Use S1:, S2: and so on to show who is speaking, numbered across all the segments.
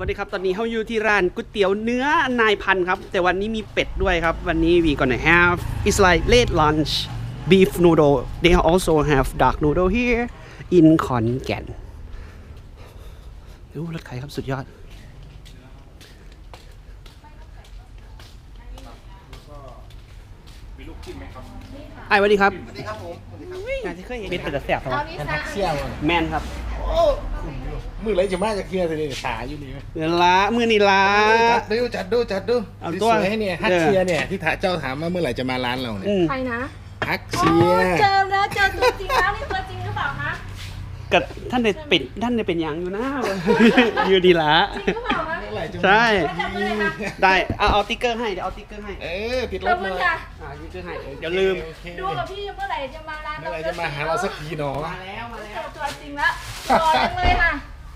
S1: สวัสดีครับ ตอนนี้เขาอยู่ที่ร้านก๋วยเตี๋ยวเนื้อนายพันธุ์ครับ แต่วันนี้มีเป็ดด้วยครับ วันนี้ we gonna have it's like late lunch beef noodle they also have dark noodle here in ขอนแก่นดูรถไข่ครับสุดยอด ไอ้สวัสดีครับ
S2: สวัสดีครับผมสวัสดีครับ
S1: งานที่เคยเห็นเป็ดแต่แสบครับ
S3: เอานี่
S2: เป็น
S3: ซะ
S2: ทักเซี่ยวอะ
S1: แมนครับ
S2: โอ้ มือไรจะมาจากเคลียร์เลยขาอยู่นี่ไหม
S1: เดือนละมือนี่ละ
S2: จัดดูจัดดูจัดดู
S1: เอาตัว
S2: สวยๆให้เนี่ยฮักเซียเนี่ยที่ถาเจ้าถามว่าเมื่อไหร่จะมาร้านเราเนี่ย
S1: อืม
S3: ใครนะ
S2: ฮัก
S3: โอ้
S2: เซีย
S3: เจอแล้วเจอตัวจริงแล้วนี่ตัวจริงหรือเปล่าคะ
S1: กับท่านได้ปิดท่านได้เป็นหยังอยู่นะ อยู่ดีละ
S3: จริงหรือเปล่าคะ
S2: เมื่อไหร่จะมา
S1: ใช่
S3: จับมือเลยค่ะ
S1: ได้เอาเอาติ๊กเกอร์ให้เดี๋ยวเอาติ๊กเกอร์ให้
S2: เออติดร
S3: ขอ
S2: ถ
S3: บ
S2: เล
S3: คุณ
S2: ย
S3: ค่ะ
S1: อ่าติ๊กเกอร์ให้เดี๋ยวลืม
S2: โอเค
S3: ดูกับพี่เมื่อไหร่จะมาร้าน
S2: เมื่อไหร่จะมาหาเราสักทีหนอ
S1: มาแล้วมา
S3: เจ
S1: แล้ว
S3: อตัวจริงแล้วรอจังเลยค่ะ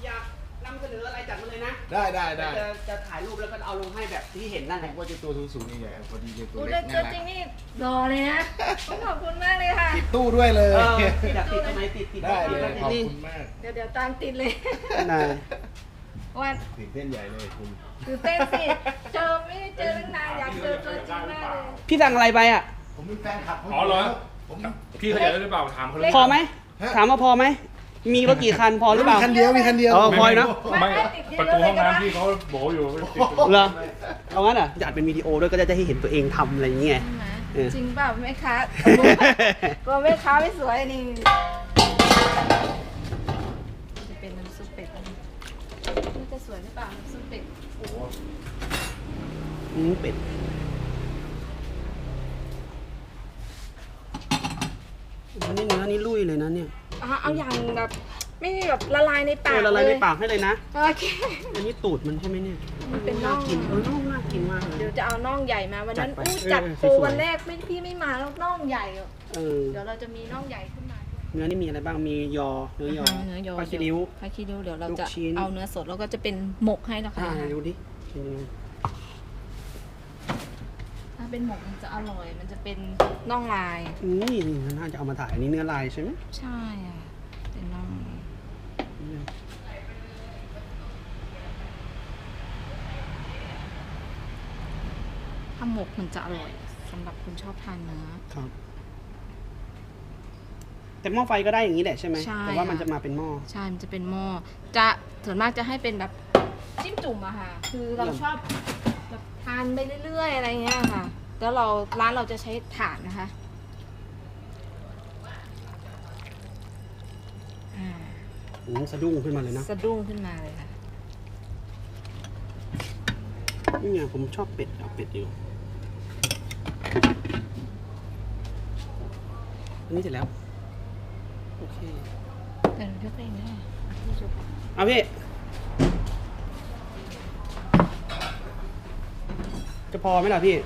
S1: อยากนำเสนออะไรจัดมาเลยนะ
S2: ได้ได้ได้
S1: จะจะถ่ายรูปแล้วก็เอาลงให้แบบที่เห็นนั่นแหละ
S2: ว่าจะตัวสูงๆนี่ใหญ่พอดีเลยตัว
S3: ดู
S2: เล็
S3: ได้
S2: ก
S3: ตัว
S2: น่ารั
S3: จริ
S2: ก
S3: งนี่รอเลยนะต้องขอบคุณมากเลยค่ะ
S2: ติดตู้ด้วยเลย
S1: เอออยากติดตรงไหนติดติด
S2: ได้เลย
S1: ติด
S2: ขอบ
S1: นี่
S2: คุณมาก
S3: เดี๋ยวเดี๋ยวตามติดเลย
S1: ได้
S3: ว่า
S2: ตื่นเต้นใหญ่เลยคุณ
S3: ตื่นเต้นสิเจอไม่ได้เจอตั้งนานอยากเจอตัวจริงมากเลย
S1: พี่สั่งอะไรไปอะ
S2: ผมเป็นแฟนคลับ
S4: อ๋อเหรอ
S2: ผม
S4: พี่เขาอยากได้หรือเปล่าถามเขาเลย
S1: พอไหม ถามว่าพอไหม มีรถกี่คันพอหรือเปล่า
S2: มีคันเดียวมีคันเดียว
S1: อ๋อพอยนะ
S4: ไม่ประตูห้องน้ำพี่เขาโบอยู่ไม่ติดอยู่
S1: เหรอเอางั้นเหรอะอยากเป็นวิดีโอด้วยก็จะได้ให้เห็นตัวเองทำอะไรอย่างเงี้ย
S3: ใช่ไหม
S1: เออ
S3: จริงเปล่าแม่ค้ากลัวแม่ค้าไม่สวยนี่จะเป็นน้ำซุปเป็ดนะนี่จะสวยหรือเปล่าน้ำซุปเป็ด
S1: อืมเป็ด อันนี้เนื้อนี่ลุยเลยนะเนี่ย
S3: อะเอาอย่างแบบไม่ได้แบบละลายในปา
S1: เอกอละลายในปากให้เลยนะ
S3: โอเค
S1: อันนี้ตูดมันใช่ไหมเนี่ย
S3: มันเป็นน่อง
S1: กินเออน่องน่ากินมากเล
S3: เดี๋ย
S1: ยว
S3: จะเอาน่องใหญ่มาวันนั้น
S1: จัดไป
S3: อู้จัด
S1: เออ
S3: โปร
S1: สวยๆ
S3: วันแรกไม่พี่ไม่มาแล้วน่องใหญ่อะ
S1: เออ
S3: เดี๋ยวเราจะมีน่องใหญ่ขึ้นมาด้วย
S1: เนื้อนี่มีอะไรบ้างมียอเนื้อยอ
S3: เนื้อยอ
S1: ปลาคิริ้ว
S3: ปลาคิริ้วเดี๋ยวเราจะ
S1: ลูกชิ้น
S3: เอาเนื้อสดแล้วก็จะเป็นหมกให้นะคะ
S1: อ่าดูดิเป็นยังไง
S3: ถ้า เป็นหมกมันจะอร่อย มันจะเป็นน่องลาย
S1: นี่น่าจะเอามาถ่ายอันนี้เนื้อลายใช่ไหม
S3: ใช่อะเป็นน่องถ้าหมกมันจะอร่อยสำหรับคนชอบทานเนื้อ
S1: ครับ แต่หม้อไฟก็ได้อย่างนี้แหละใช่ไหม
S3: ใช่
S1: แต่ว่ามัน
S3: ค่ะ
S1: จะมาเป็นหม้อ
S3: ใช่มันจะเป็นหม้อ จะส่วนมากจะให้เป็นแบบจิ้มจุ่มอะค่ะ คือเรา
S1: เยี่ยม
S3: ชอบแบบทานไปเรื่อยๆอะไรเงี้ยค่ะ แล้วเราร้านเราจะใช้ถ่านนะคะอ่า
S1: อืมสะดุ้งขึ้นมาเลยนะ
S3: สะดุ้งขึ้นมาเลยค่ะ
S1: นี่ไงผมชอบเป็ดเอาเป็ดอยู่อันนี้เสร็จแล้ว โอเค
S3: แต่หนูยกเองได้พี่ยก
S1: เอาพี่ จะพอไหมล่ะพี่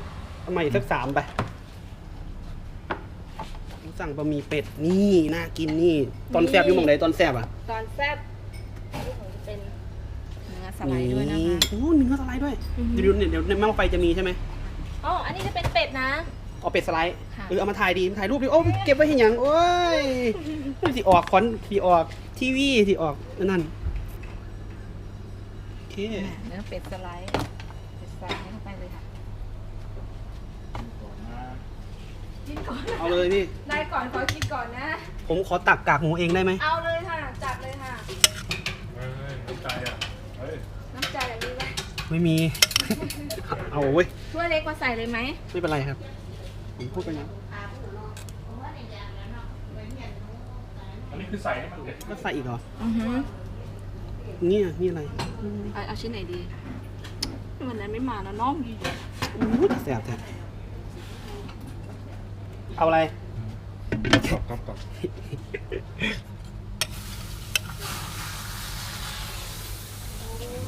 S1: เอามาอีกสักสามไปผมสั่งบะหมี่เป็ดนี่น่ากินนี่ ตอนแซบอยู่หมองไหนตอนแซบอะ
S3: ตอนแซ่บนี่ของจะเป็นเนื้อสไลด์ด้วยนะคะ
S1: โอ้มีเนื้อสไลด์ด้วย
S3: อือหือ
S1: เดี๋ยวดูเนี่ยเดี๋ยวในหม้อไฟจะมีใช่ไหม
S3: อ๋ออันนี้จะเป็นเป็ดนะ
S1: เอาเป็ดสไลด์
S3: ค่ะ
S1: เออเอามาถ่ายดีมาถ่ายรูปดิโอ้เก็บไว้เห็นยังโอ้ยสิออกคอนสิออกทีวีสิออกนั่นโอเค
S3: เนื้อเป็ดสไลด์ เป็ดสไลด์เข้าไปเลยค่ะ กินก่อน
S1: เอาเลยพี่
S3: ได้ก่อนขอกินก่อนนะ
S1: ผมขอตักกากหมูเองได้ไหม
S3: เอาเลยค่ะ จัดเลยค่ะ
S4: เฮ้ยน้ำใจอะเฮ้ย
S3: น้ำใจแบบนี้ไหม
S1: ไม่มี เอาเว้ย
S3: ถ้วยเล็กมาใส่เลยไหม
S1: ไม่เป็นไรครับ ผมพูดไปแล้ว
S4: อันนี้คือใส่ให้มันเด็ด
S1: ก็ใส่อีกเหรอ
S3: อือฮึ
S1: เนี่ยนี่อะไร
S3: เอาเอาชิ้นไหนดีวันนั้นไม่มาแล้วน้อง
S1: อู้แสบแสบ เอาอะไร
S4: ตอบตอบตอบ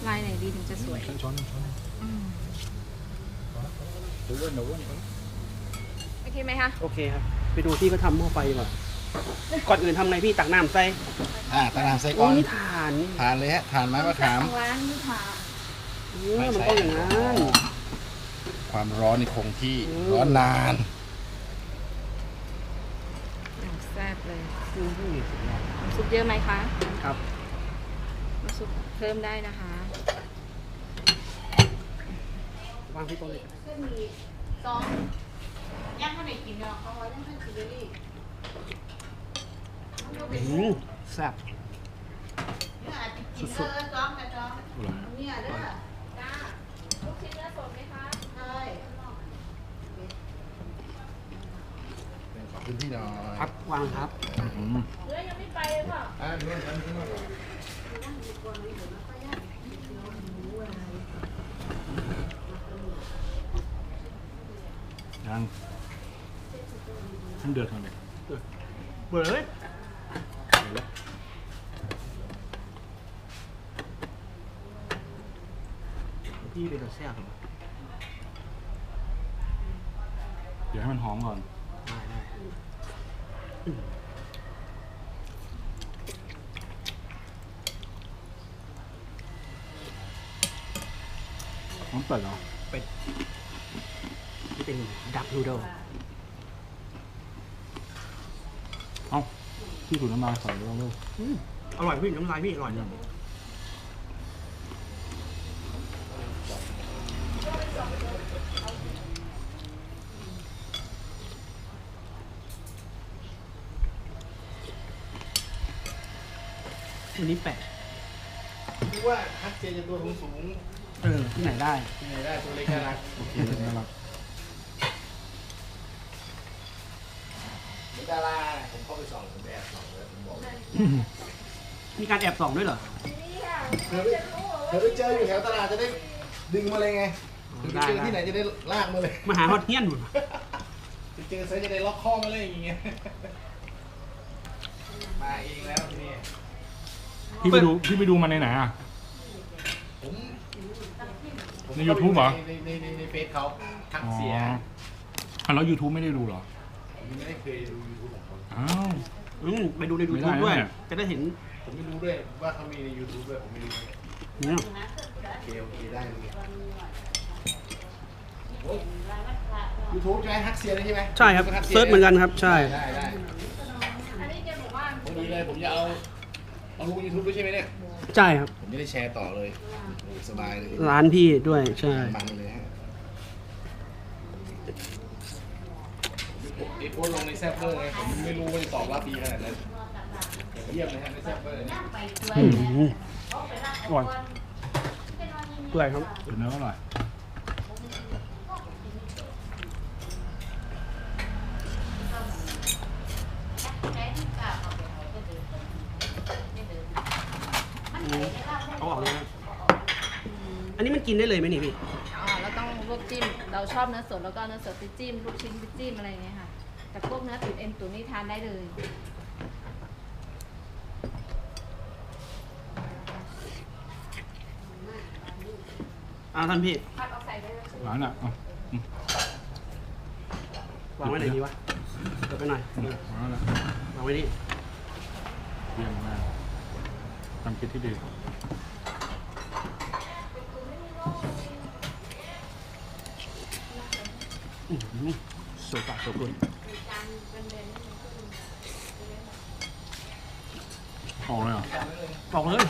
S3: ลายไหนดีถึงจะสวย
S4: ช้อนช้อน
S3: อืม
S4: หนูเว้นหนูเว้น
S3: โอเคไหมคะ
S1: โอเคครับ ไปดูที่เขาทำหม้อไฟดีกว่าก่อนอื่นทำไงพี่ตักน้ำใส่
S2: อ่าตะนามไส้ก้
S1: โอ้
S2: อน
S1: นี่ทานนี่
S2: ทานเลยฮะทานไม้มะขาม
S3: ทงร้านนี่ค่ะ
S1: เออมันต้องอย่างนั้น
S2: ความร้อนนี่คงที่
S1: อืม
S2: ร้อนนาน
S3: ซุปเยอะไหมคะ
S1: ครับ
S3: น้ซุปเพิ่มได้นะคะ
S1: วางที่ตรงนี้
S3: เส้นมี่สองย่างข้าวเหนียวกินเนาะเขาไว้ย่างข้าวเหนียวกินเลยอะดิหูแซ่บเนี่อานะซ้อมมีอยเด้
S2: ขอบคุณพี่หน่อย
S1: ครับวางครับ
S4: อืม
S3: เนื้อยังไม่ไปเลยค่ะ
S2: อ่าเรื่องนั้นเรื่องนั้น
S4: ยังมันเดือดทางไหน
S1: เบื่อเลย
S4: เดี๋ยวละ
S1: พี่เป็นตัวแซ่บ
S4: เดี๋ยวให้มันหอมก่อน
S1: ได้ได้
S4: น้ำเป็ดเหรอ
S1: เป็ดนี่เป็นดักนูโด
S4: เอ้าพี่ถูกน้ำลายใส่แล้วลูก
S1: อืมอร่อยพี่น้ำลายพี่อร่อย วันนี้แปลก
S2: คิดว่าฮักเจนจะตัวสูงสูง
S1: เออที่ไหนได้
S2: ๆที่ไหนได้ตัวเล็กน่ารัก
S4: โอเคน่ารัก
S2: เหมือนดาราน่ะผมเข้าไปส่องผมแอบส่องเลยผมบอก
S1: มีการแอบส่องด้วยเหรอ
S2: เธอไปเธอไปเจออยู่แถวตลาดจะได้ดึงมาเลยไงเธอไปเจอ
S1: ได้
S2: ที่ไหนจะได้ลากมาเลย
S1: มาหาฮอตเฮียนหนุน
S2: ไปเจอเซอจะได้ล็อกคอมาเลยอย่างเงี้ยมาเองแล้วทีนี่
S4: พี่ไปดูพี่ไปดูมันในไหนอะ
S2: ผมผม
S4: ใน YouTube เหรอ
S2: ในในในในเฟซเขาทัก
S4: อ๋อ
S2: เสีย
S4: อะแล้ว YouTube ไม่ได้ดูเหรอ
S2: ผมยังไม่ได้เคยดูยูทูบของเขา
S4: อ้าว
S1: อืมไปดูในดู
S4: ไม่
S1: ทู
S4: ได้
S1: บด้วย
S4: เนี่ย
S1: จะได้เห็น
S2: ผมไม่รู้ด้วยว่าเขามีใน YouTube ด้วยผมไม่รู้
S1: เนี่ย
S2: โอเคโอเคได้เลยยูทูบใช่ไหมฮักเซียเลยใช่ไหม
S1: ใช่ครับ
S2: ฮักซีย
S1: เซิร์ชเหมือนกันครับ ใช่
S2: ได้ได้
S3: อันนี้จะบอกว่า
S2: พอดีเลยผมจะเอา เอาลงยูทูบด้วยใช่ไหมเนี่ย
S1: ใช่ครับ
S2: ผมจะได้แชร์ต่อเลยโอ้สบายเลย
S1: ร้านพี่ด้วยใช่
S2: มันเลยฮะไอ้โพสต์ลงในแซฟเฟอร์ไงผมไม่รู้ว่าจะตอบรับดีขนาดนั้นเยี่ยมเลยฮะในแซฟเฟอร์เนี่ย
S1: อืมอร่อยเปื่อยครับ
S4: เดี๋ยวเนื้ออร่อย
S1: เอาออกเลยนะอันนี้มันกินได้เลยไหมนี่พี่
S3: อ๋อเราต้องลวกจิ้ม เราชอบเนื้อสดแล้วก็เนื้อสดไปจิ้ม ลูกชิ้นไปจิ้มอะไรอย่างเงี้ยค่ะ แต่พวกเนื้อตุ๋นเอ็นตุ๋นนี่ทานได้เลย
S1: อ่าท่านพี่
S3: ผัดเอาใส่ไปเลย
S4: ร้านอะเอาอืม
S1: วางไว้ไหนดีวะเดี๋ยวไปหน่อย
S4: ร้านอะ
S1: วางไว้นี่
S4: เยี่ยมมากทำคิดที่ดี
S1: อื้อหือ สวยกว่าสวยกุน
S4: ออกเลยเหรอ
S1: บอกเลย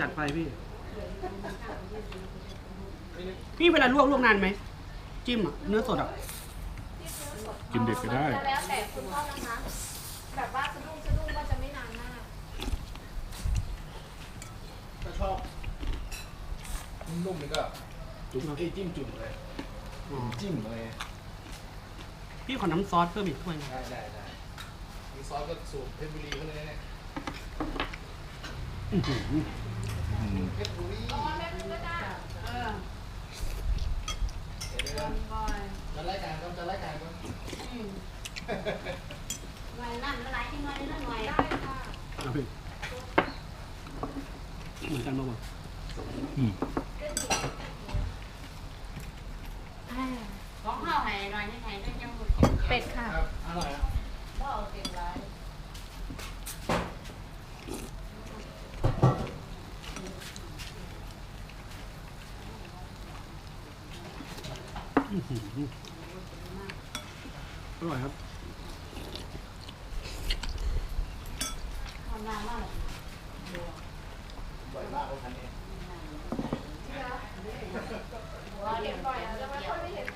S1: จัดไปพี่ พี่เวลาลวกลวกนานไหม จิ้มอะ เนื้อสดอะ
S4: กินเด็กก็ได้
S3: แล้วแต่คุณชอบนะคะ แบบว่าสะดุ้งสะดุ้งก็จะไม่นานมาก
S2: ถ้า ชอบนุ่มๆนี่ก็จุ่มไอ้ยจิ้มจุ่มเลย
S1: อ๋อ
S2: จิ้มอะไร
S1: พี่ขอน้ำซอสเพิ่มอีกถ้วยหนึ่ง
S2: ได้ได้ได้มีซอสก็สูตรเพชรบุรีเขาเลยนะเนี่ย
S1: อื้อหือ
S4: อืม
S2: เพชรบุรี
S3: เออ
S2: เดี๋ยวเดี๋ยวจะรายการก็จะรายการก็
S5: หน่วยนั่นเมื่อไหรที่หน่วยนั่นหน่วย
S3: ได้ค่ะ
S1: เอาพี่ เหมือนกันปะวะ
S4: อืม
S5: ของข้าวให้หน่อยนี่ไงนั่นยังหมด
S3: เป็ดค่ะ
S2: ครับอร่อยครับ
S5: ก็เอาเก็บไว้
S1: อื้อหืออร่อยครับำ
S5: งานมาก
S2: บ่อยมากเลย คันนี้
S5: ว่าเดี๋ยวปล่อยจะไม่ค่อยได้เห็น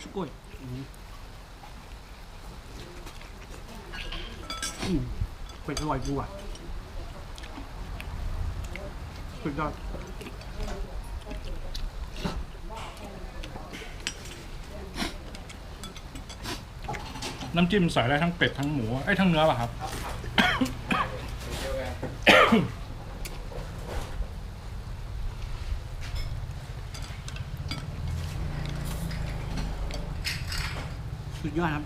S1: ชุกโกยอืมอืมเป็ดอร่อยจริงว่ะสุดยอด
S4: น้ำจิ้มใส่ได้ทั้งเป็ดทั้งหมูไอ้ยทั้งเนื้อป่ะครับ
S1: สุดยอดครับ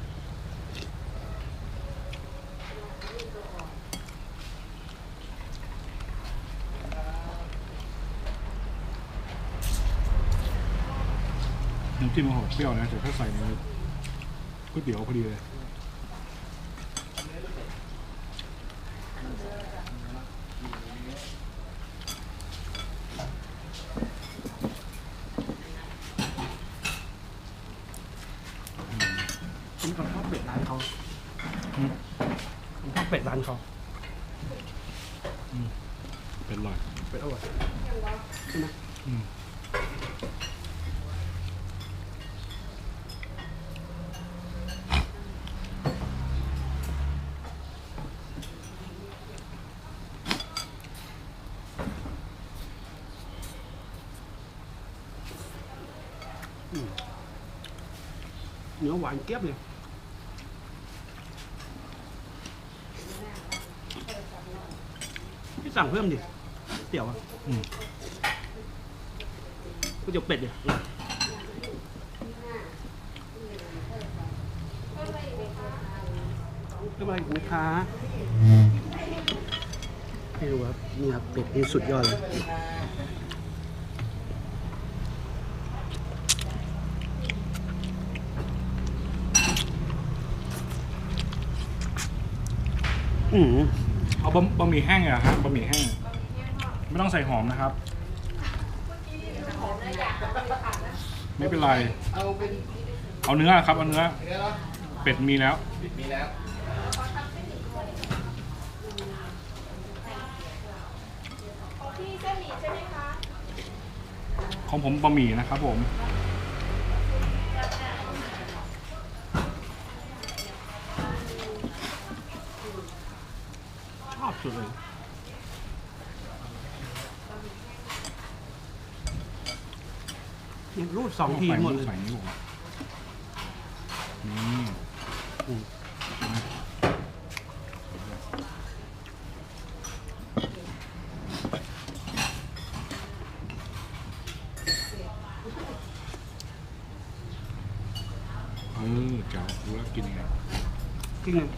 S4: น้ำจิ้มมันหอมเปรี้ยวนะแต่ถ้าใส่ในก๋วยเตี๋ยวพอดีเลย
S1: ผมชอบเป็ดร้านเขา
S4: อืม
S1: ผมชอบเป็ดร้านเขา
S4: เป็นอร่อย
S1: เป็ดอร่อยใช่ไหม
S4: อืม
S1: เนื้ อหวานเกี๊ยบเลยพี่สั่งเพิ่มดิเตี๋ยวอะก๋วยเตี๋ยวเป็ดดิเพิ่มอะไรอีกไหมคะไม่รู้ครับนี่ครับเป็ดนี่สุดยอดเลย อืม
S4: เอาบะบะหมี่แห้งอะฮะบะหมี่แห้ง ไม่ต้องใส่หอมนะครับ ไม่เป็นไร
S2: เอาเป็น
S4: เอาเนื้อครับเอาเนื้อ
S2: เนื้อเนาะ
S4: เป็ดมีแล้ว
S2: มีแล้ว
S3: พี่เส้นหมี่ใช่ไหมคะ
S4: ของผมบะหมี่นะครับผม
S1: ชอบ สุดเลยเนี่ยรูดสองทีหมดเลย
S4: ใส่นี้ผมนี่
S1: อืม
S4: เออเจ้ารู้แล้วกินยังไง
S1: จริงเลย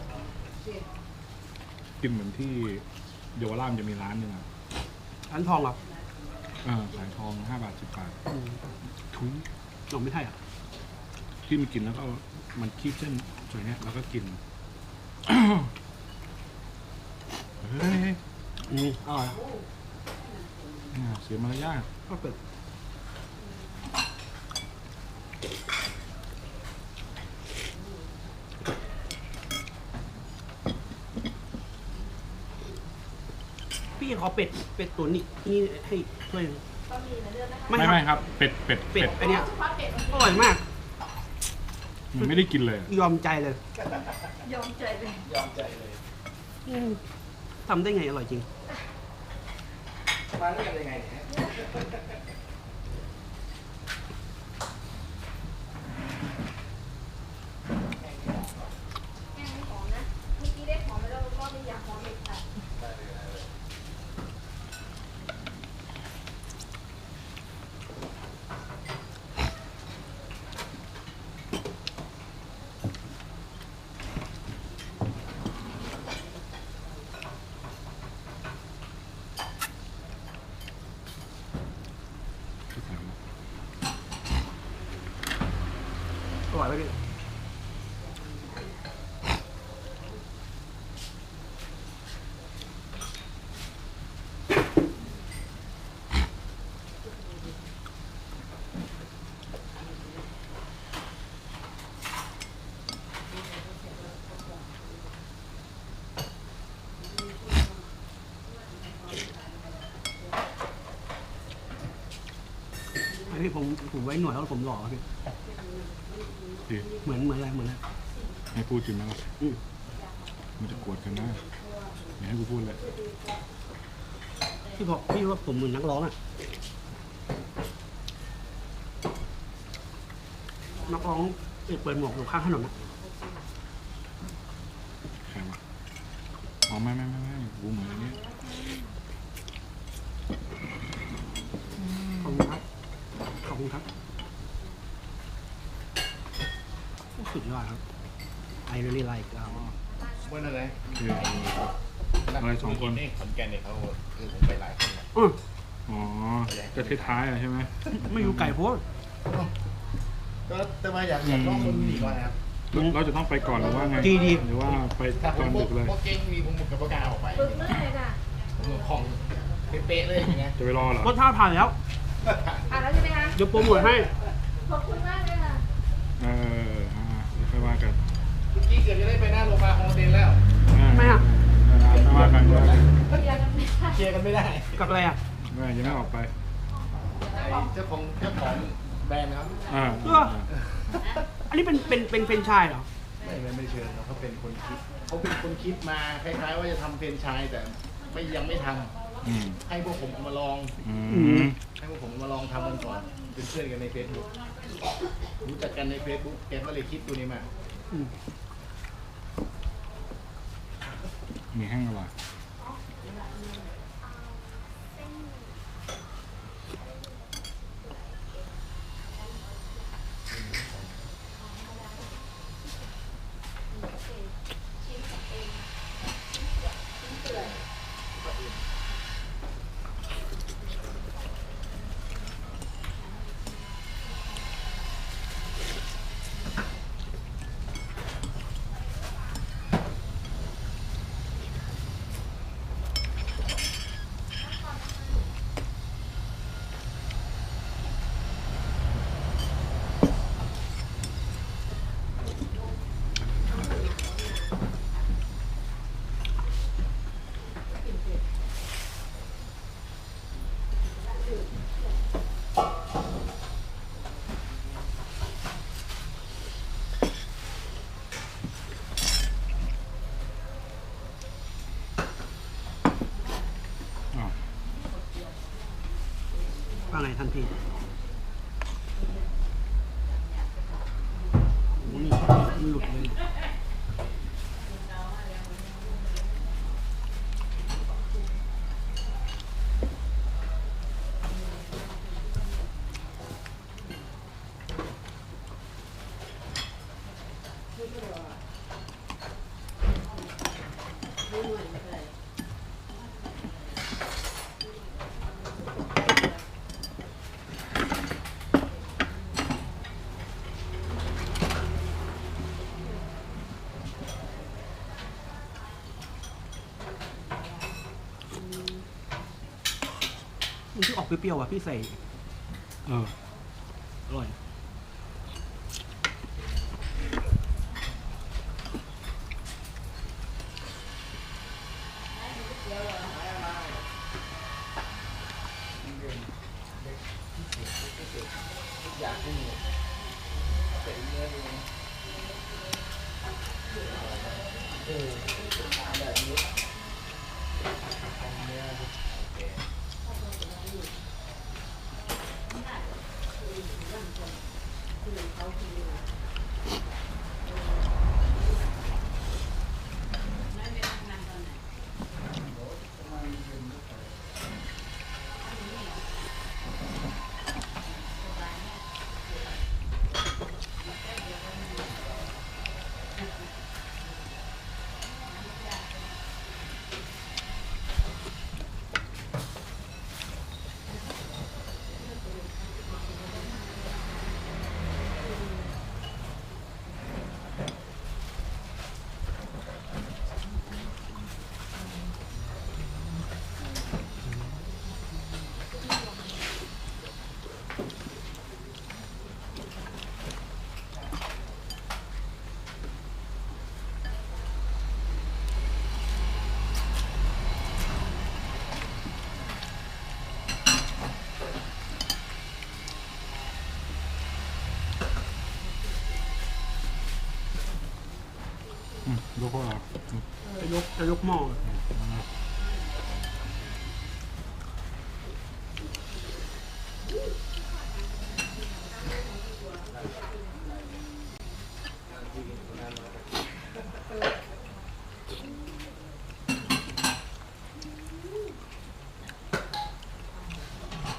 S4: กินเหมือนที่เยาวราชจะมีร้านหนึงอะ
S1: ร้านทองเหรอ
S4: เออขายทองห้าบาทสิบบาท
S1: อืม
S4: ทุย
S1: หนมไม่ใช่อะ
S4: ที่มันกินแล้วก็เอามันคีบเส้นส่วนเนี้ยแล้วก็กิน เฮ้ย
S1: อืมอร่อย
S4: เนี่ยเสียมารยาท
S1: ก็เป็ด ขอเป็ดเป็ดตัวนี้นี่ให้ถ้วยหนึ่ง
S3: บะหมี่เหมือนเดิมนะคะ
S1: ไม่
S4: ไม่
S1: ค
S4: ไม่
S1: รับ
S4: ครับ เป็ดเป็ด
S1: เป็ด
S4: เป็ด
S1: อันเนี้ย
S3: เฉพาะเป็ด
S1: อร่อยมาก
S4: มันไม่ได้กินเลย
S1: ยอมใจเลย
S3: ยอมใจเลย
S2: ยอมใจเลย
S1: ทำได้ไงอร่อยจริง
S2: มาด้วยกันยังไงเนี่ย
S3: แห้งไม่หอมนะ เมื่อกี้ได้หอมไปแล้วรอบนี้อยากหอมอีกค่ะ
S1: อร่อยไหมพี่ พี่ ผมผมไว้หนวดแล้วผมหล่อพี่
S4: ดี
S1: เหมือนเหมือนอะไรเหมือนอะไร
S4: ให้พูดจริงไหมล่ะ
S1: อืม
S4: มันจะกวดกันนะอย่าให้กูพูดเลย
S1: พี่บอกพี่ว่าผมเหมือนนักร้องอะนักร้องเปิดหมวกอยู่ข้างถนนนะ
S4: ใครวะอ๋อไม่ไม่ไม่ไม่กูเหมือนอันนี้
S1: ขอบคุณครับขอบคุณครับโอ้สุดยอดครับ I really like อ่า
S2: เมื่อนั้นไหน
S4: คือ อะไรสองค น
S2: นี่ขอนแก่นเนี่ยเขาเออผมไปหลายคนนะ
S1: อื้อ
S4: อ๋อจะท้ายๆอะใช่ไหม
S1: ไม่อยู่ไก่โพด
S2: ก็แต่มาอยากอยากลองคนดีก่อนนะครับ
S4: เราจะต้องไปก่อนหรือว่าไง
S1: ดีดี
S4: หรือว่าไป
S2: ถ้าผ
S4: ตอ
S2: ม
S4: น
S2: พว
S4: ดึ
S2: ก
S4: กเลย
S2: พวกเก่งมีผมกับประกาออกไป
S5: ฝึกเลยค่ะ
S2: ผมของเป๊ะๆเลยอย่างเงี้ย
S4: จะไปรอเหรอ
S1: รสชาติผ่านแล้ว
S5: อ่านแล้วใช่ไหมคะ
S1: เดี๋ยวโปรโมทให้
S5: ขอบคุณมากเลยค่ะ
S4: เอออ่าเดี๋ยวค่อยว่ากัน
S2: เมื่อกี้เกือบจะได้ไปหน้าโรงพยาบาลของเดนแล้ว
S1: ไม่อะ
S4: ไม่ ว่ากันไม่ว่ากัน
S2: เคลียร์กันไม่ได้
S1: กับอะไรอะ
S4: ไม่ยังไม่ออกไป
S2: เจ้าของเจ้าของแบรนด์นะครับ
S4: อ่า
S1: เอออันนี้เป็นเป็นเป็นเฟรนชายเหรอ
S2: ไม่ไม่ไม่เชิญเขาเป็นคนคิดเขาเป็นคนคิดมาคล้ายๆว่าจะทำเพนชายแต่ไม่ยังไม่ทำให้พวกผมมาลอง
S4: อ
S2: ให้พวกผมมาลองทำกันก่อนเป็นเพื่อนกันในเฟซบุ๊กรู้จักกันในเฟซบุ๊กแกก็เลยคิดตัวนี้มา
S1: อื มี
S4: แห้งอร่อยอ้า ว่
S1: ทันทีมันหลุดเลย เปรี้ยวๆอะพี่ใส่
S4: เออ
S1: อร่อย
S2: อยากให้มีแต่อีกเ how can you
S1: ยกหม้อ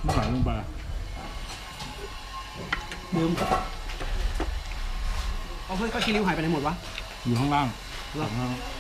S4: เมื่อไหร่ลงไป
S1: ลืมเอาเฮ้ยก็คิริวหายไปไหนหมดวะ
S4: อยู่ข้างล่าง
S1: เหรอ
S4: ข้างล่าง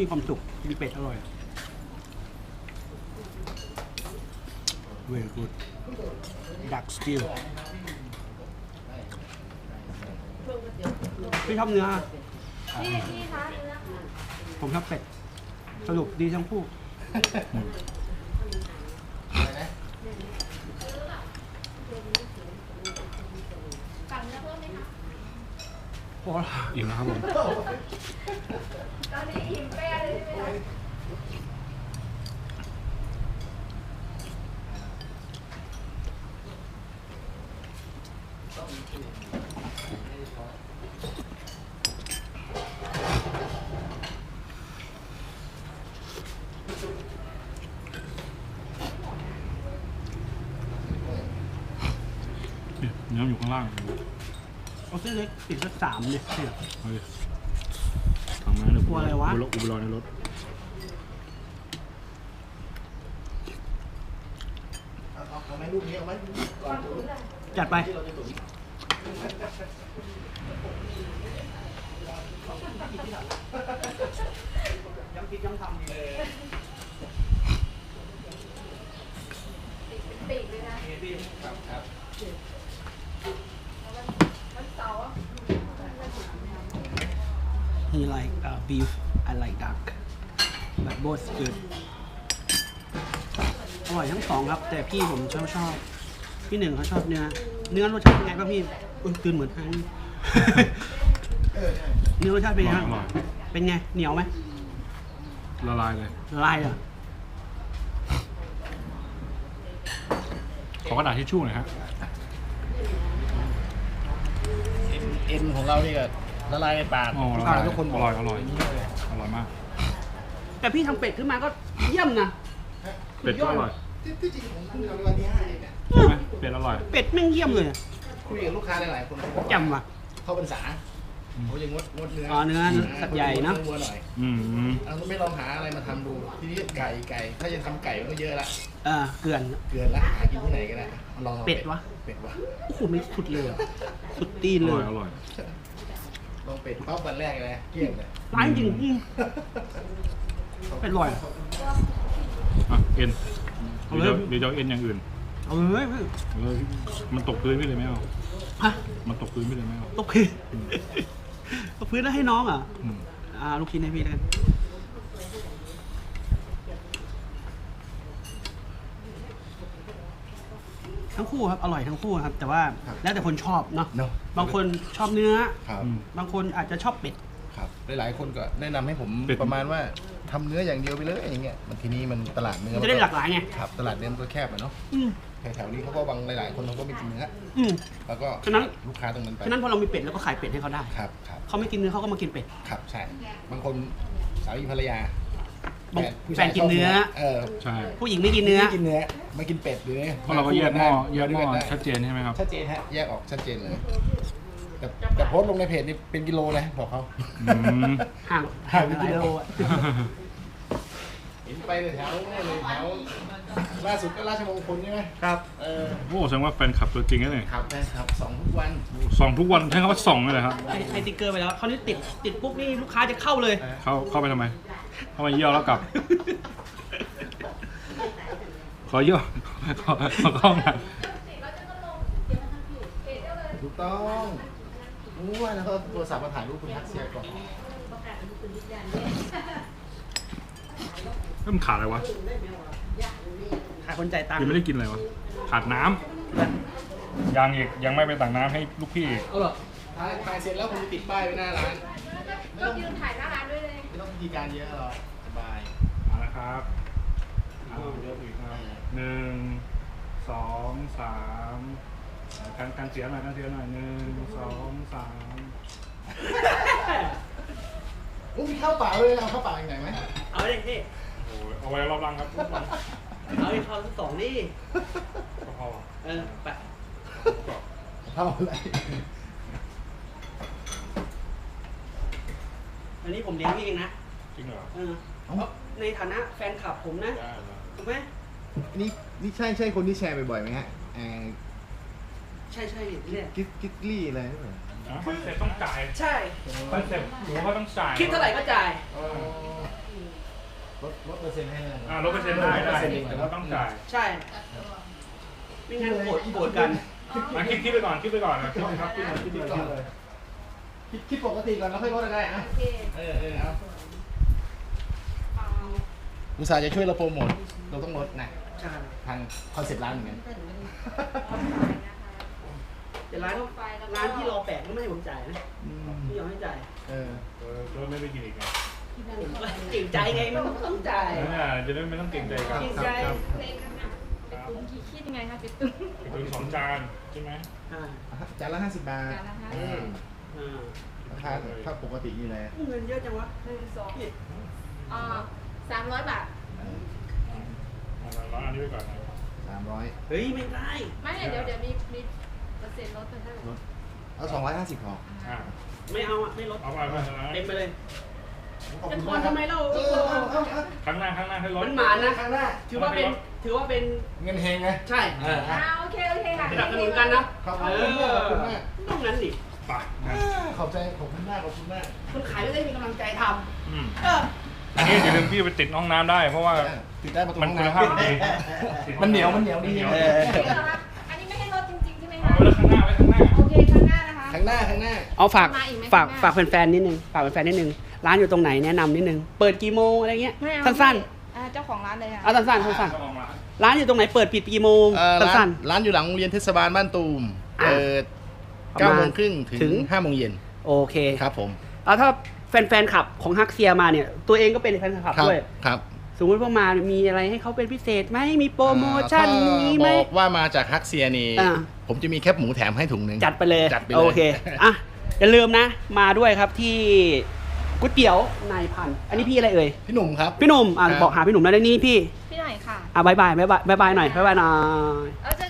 S1: มีความสุขกินเป็ดอร่อย very good duck stew พี่ชอบเนื้อ
S5: นี่นี่คะเนื้อ
S1: ผมชอบเป็ด สรุปดีทั้งคู่
S5: สั่งเนื้อเพิ่มไหมคะ
S1: พอละ
S4: อิ่มแล้วครับผม
S5: ตอนนี้อิ่มเป้ เลยใช่ไหมคะ
S4: นี่เนื้ออยู่ข้างล่าง
S1: เอาเส้นเล็กติดสักสามเนี่ยเนี่ย
S4: เอาดิทำมาเดี๋ยว
S1: กลัวอะไรวะ
S4: อุบลอุบลในรถ
S2: เอาเอาเอาไหมลูกนี้เอาไหมก่อน
S1: จัดไปยังคิดยังทำอยู่
S5: ปีกเลยนะ
S2: ครับครับ
S5: วันเสาร์
S1: He like uh, beef I like duck but both good อร่อยทั้งสองครับ แต่พี่ผมชอบชอบ พี่หนึ่งเขาชอบเนื้อ เนื้อรสชาติเป็นไงบ้างพี่อุ้ยตื่นเหมือนทัน
S2: เออใช่
S1: เนื้อรสชาติเป็นไง
S4: อร่อย
S1: บ้าง
S4: อร่อย
S1: เป็นไง เหนียวไหม
S4: ละลายเลย
S1: ละลายเหรอ
S4: ขอกระดาษทิชชู่หน่อยฮะ
S2: เอ็นเอ็นของเรานี่ก็ละลายในปาก
S4: อ๋อละ
S2: ปา
S4: ลากย
S2: ทุกคนบ
S4: อกร่อยอร่อยา
S2: งนี้เลย
S4: อร่อยมาก
S1: แต่พี่ทำเป็ดขึ้นมาก็เยี่ยมนะ
S4: เป็ดก็อร่อย
S2: ที่ที่จริงผมคุยกับวันที่ห้าเองเนี่ย
S4: ใช่ไหมเป็ดอร่อย
S1: เป็ดแม่งเยี่ยมเลยอะ
S2: คุยกับลูกค้าหลายๆคนเขาบอกว่า
S1: จำว่ะ
S2: เข้าพรรษาเขาจะงดงดเนื้อ
S1: อ๋อเนื้อสัตว์ใหญ่เนอะ
S2: วัวหน่อย
S4: อืม
S2: เราไม่ลองหาอะไรมาทำดูทีนี้ไก่ไก่ถ้าจะทำไก่มันก็เยอะละ
S1: เออเกลือน
S2: เกินละหากินที่ไหนก็ได้ลองอา
S1: เป็ดวะ
S2: เป็ดวะ
S1: โอ้โหไม่สุดเลยอะสุดตีน
S4: อ
S1: เล
S4: ร่อย
S1: ย
S4: อร่อย
S2: ลองเป็ดปั๊บวันแรกเลยเกลี้ยงเลย
S1: ร้ายจริงอืม เป็ดอร่อย
S4: อะ เอ็น
S1: เอา
S4: เดี๋ยว
S1: เลย
S4: เดี๋ยวจะเอาเอ็นอย่างอื่น
S1: เอาเลยพี่
S4: เออมันตกพื้นพี่เลยไม่เอา
S1: ฮะ
S4: มันตกพื้นพี่เลยไม่เอา
S1: ตกพื้นตกพื้นแล้วให้น้องอะ
S4: อืม
S1: อ่าลูกชิ้นให้พี่แล้วกันทั้งคู่ครับอร่อยทั้งคู่ครับ แต่ว่าแล้วแต่คนชอบเนาะ
S2: เนาะ
S1: บางคนชอบเนื้อ
S2: ครับ
S4: อืม
S1: บางคนอาจจะชอบเป็ด
S2: ครับหลายๆคนก็แนะนำให้ผม
S4: เป็ด
S2: ประมาณว่า ทำเนื้ออย่างเดียวไปเลยอย่างเงี้ยมันทีนี้มันตลาดเนื้อ
S1: มันจะได้หลากหลายไง
S2: ครับตลาดเนื้อมันก็แคบอะเนาะ
S1: อืม
S2: แถวๆนี้เขาก็บางหลายๆคนเขาก็ไม่กินเนื้อ
S1: อืม
S2: แล้วก็
S1: ฉะนั้น
S2: ลูกค้าตรงนั้นไป
S1: ฉะนั้นพอเรามีเป็ดแล้วก็ขายเป็ดให้เขาได้
S2: ครับครับ
S1: เขาไม่กินเนื้อเขาก็มากินเป็ด
S2: ครับใช่บางคนสามีภรรยา
S1: บาง
S2: ผู้
S1: แฟ
S2: ชาย
S1: นกินเนื้อ
S2: เออ
S4: ใช่
S1: ผู้หญิงไม่กินเนื้อ
S2: ไม่กินเนื้อไม่กินเป็ดหรือ
S4: เพราะเราก็แยกหม้อแยกหม้อ
S2: ได้
S4: ชัดเจนใช่ไหมครับ
S2: ชัดเจนฮะแยกออกชัดเจนเลย แต่แต่โพสต์ลงในเพจนี่เป็นกิโลเลยบอกเขา
S4: อืม
S1: ห่าง
S2: ห่างเป็น
S1: หลาย
S2: กิโล
S1: โลอะ
S2: เห็นไปเลยแถวนู่นเลยแถวล่าสุดก็ราชมงคลใช่ไหม
S1: ครับ
S2: เออ
S4: โอ้แสดงว่าแฟนคลับตัวจริงนะเนี่ย
S2: ครับแฟนครับสองทุกวัน
S4: ส่องทุกวันใช้คำว่าส่องเลยเหรอครับ
S1: ให้ให้ติ๊กเกอร์ไปแล้วเขาวนี่ติดติดปุ๊บนี่ลูกค้าจะเข้าเลย
S4: เข้าเข้าไปทำไมเข้ามาเยี่ยวแล้วกลับ ขอเยี่ยวขอขอเข้าห้องน้
S2: ถูกต้อง รู้ว่าแล้วก็โทรศัพท์มาถ่ายรูปคุณทักเซียก่อนำ
S4: เริ่มขาดอะไรวะ
S1: หาคนจ่ายตังค์
S4: ยังไม่ได้กินอะไรวะขาดน้ำยังอีกยังไม่ไปตักน้ำให้ลูกพี่อีก
S1: เอาเหรอ
S2: ถ่ายถ่ายเสร็จแล้วคุณติดป้ายไว้หน้าร้าน
S5: ก็ยืนถ่ายหน้าร้านด้วยเลย
S2: ไม่ต้องพิธีการเยอะหรอกสบาย
S4: เอาละครับเอาเยอะอีกครับหนึ่งสองสาม การการเสียงหน่อยการเสียงหน่อยหนึ่งสองสาม
S2: อุ้ยมีข้าวเปล่าเลยเอาข้าวเปล่าอย่างไหนไหม
S1: เอาเลยพี่
S4: โอ้ยเอาไว้รอบรังครับรอบรัง
S1: เอาอีกคำสองนี่
S4: ก็พอ
S1: เออไป
S2: ข้าวอะไร
S1: อันนี้ผมเลี้ยงพี่เองนะ
S4: จริงเหรอ
S1: เออในฐานะแฟนคลับผมนะ
S4: ได้เหรอ
S1: ถูกไหม
S2: นี่นี่ใช่ใช่คนที่แชร์บ่อยๆไหมฮะแอร์
S1: ใช่ใช่เนี่ย
S2: กิฟกิฟลี่อะไรหรือเปล่า
S4: นะคอนเซ็ปต์ต้องจ่าย
S1: ใช่
S4: คอนเซ็ปต์หรือว่าต้องจ่าย
S1: คิดเท่าไหร่ก็จ่าย
S2: ลดลดเปอร์เซ็นต์ให้เลย
S4: อ่าลดเปอร์เซ็นต์ได้ได้
S2: ลดเปอร์เซ็นต์เอง
S4: แต่ว่าต้องจ่าย
S1: ใช่ไม่งั้นโกรธโกรธกัน
S4: มาคิดคิดไปก่อนคิดไปก่อนนะคิดไปครับคิดไปคิดไปก่อนคิดเลย
S2: คิดคิดปกติก่อนแล้วค่อยลดก็ได้อะ
S5: โอเค
S2: เออเออเอาอุตส่าห์จะช่วยเราโปรโมทเราต้องลดนะ
S1: ใช่
S2: ทางคอนเซ็ปต์ร้านเหมือนกัน
S1: แต่ร้านร้านที่รอแปลกก็ไม่ให้ผมจ่ายนะไม่ยอมให้จ่าย
S2: เออ
S4: เออจะได้ไม่ไปกินอีกไง
S1: ผมก็เก่งใจไงมันต้องจ่าย
S4: นั่นน่ะจะได้ไม่ต้องเกรงใจกัน
S1: เก่งใจ
S5: เพลงนั้นน่ะเป็ดตุ้งคิดคิดยังไงคะเป็ดตุ้ง
S4: ไปกินสองจานใช่ไหม
S1: อ่า
S2: จานละห้าสิบบาท
S5: จานละห้า
S2: อืม
S1: อ่า
S2: ราคาถ้าปกติอยู่แล้ว
S1: เงินเยอะจังวะ
S5: หนึ่งสอง
S1: พี่
S5: อ่าสามร้อยบาท
S4: เอาละร้านอันนี้ไปก่อนนะ
S2: สามร้อย
S1: เฮ้ยไม่ได้
S5: ไม่เดี๋ยวเดี๋ยวมีมี เปอร์เซ็นต์ลดไปให้
S2: ลด เอาสองร้อยห้าสิบพอ
S4: อ่า
S1: ไม่เอาอะ ไม่ลด
S4: เอาไปไปนะ
S1: เต็มไปเลย
S2: ขอบ
S1: จะ
S2: คุณ
S1: ทอน
S2: มากครับ
S1: ทำไมเล่า
S2: เออเอาเอาเอา
S4: ครั้งหน้าครั้งหน้าให้ลด
S1: มันหมานะ
S2: ข้างหน้า
S1: ถือว่าเป็น ถือว่าเป็น
S2: เงินเฮงไง
S1: ใช่
S2: เออ
S5: อ่าโอเคโอเคค่ะ
S1: สนับสนุนกันนะ
S2: ขอบ
S1: เอ
S2: คุณมากขอบคุณมาก
S1: อต้องงั้นดิ
S4: ไปนะ
S2: ขอบใจขอบคุณมากขอบคุณมาก
S1: คนขายก็ได้มีกำลังใจท
S4: อืมำ
S1: เออ
S4: อันนี้อย่าลืมพี่ไปติดห้องน้ำได้ เพราะว่า
S2: ติดได้ประตู
S4: มัน
S2: ห้อง
S4: คุณ
S2: น้ำ
S4: ภาพดี
S2: มันเหนียวมันเหนียวดี
S4: เหนียว
S2: เอ
S5: อัานะคะ
S2: ข้างหน้าข้างหน้า
S1: เอาฝาก
S5: มาอีกไหม
S1: ฝาก
S5: ข้างหน้า
S1: ฝากแฟนๆนิดนึงฝากแฟนๆนิดนึงร้านอยู่ตรงไหนแนะนำนิดนึงเปิดกี่โมงอะไรเงี้ย
S5: ไม่เอา
S1: สั้น
S5: อ่าเจ้าของร้านเลยค่ะ
S1: ๆเอาสั้นๆสั้น
S4: เจ้าของร้าน
S1: ๆร้านอยู่ตรงไหนเปิดปิดกี่โมง
S2: เอ่อร้า
S1: สั้
S2: น
S1: น
S2: ร้านอยู่หลังโรงเรียนเทศบาลบ้านตูม
S1: อะ
S2: เปิด
S1: ประ
S2: เก้า
S1: มาณ
S2: โมงครึ่งถึ
S1: ถึง
S2: งห้าโมงเย็น
S1: ๆโอเค
S2: ครับผม
S1: เอาถ้าแฟนๆขับของฮักเซียมาเนี่ย ตัวเองก็เป็นแฟนคลับ
S2: ครั
S1: ด้วย
S2: ครับ
S1: สมมติว่ามามีอะไรให้เขาเป็นพิเศษไหมมีโปรโมชั่น
S2: อ่า
S1: มีไหม
S2: ถ้าบอกว่ามาจากฮักเซียนี่
S1: อ่า
S2: ผมจะมีแคบหมูแถมให้ถุงหนึ่ง
S1: จัดไปเลย
S2: จัดไปเลย
S1: โอเคอะอย่าลืมนะ มาด้วยครับที่ก๋วยเตี๋ยวนายพันธุ์อันนี้พี่อะไรเอ่ย
S2: พี่หนุ่มครับ
S1: พี่หนุ่มอะ
S2: ครับ
S1: บอกหาพี่หนุ่มแล้วได้นี่พี่
S5: พี่หน่อยค่ะ
S1: อะบายบายบายบายบายบายหน่อยบายบายหน่อย
S5: แล้วเจอ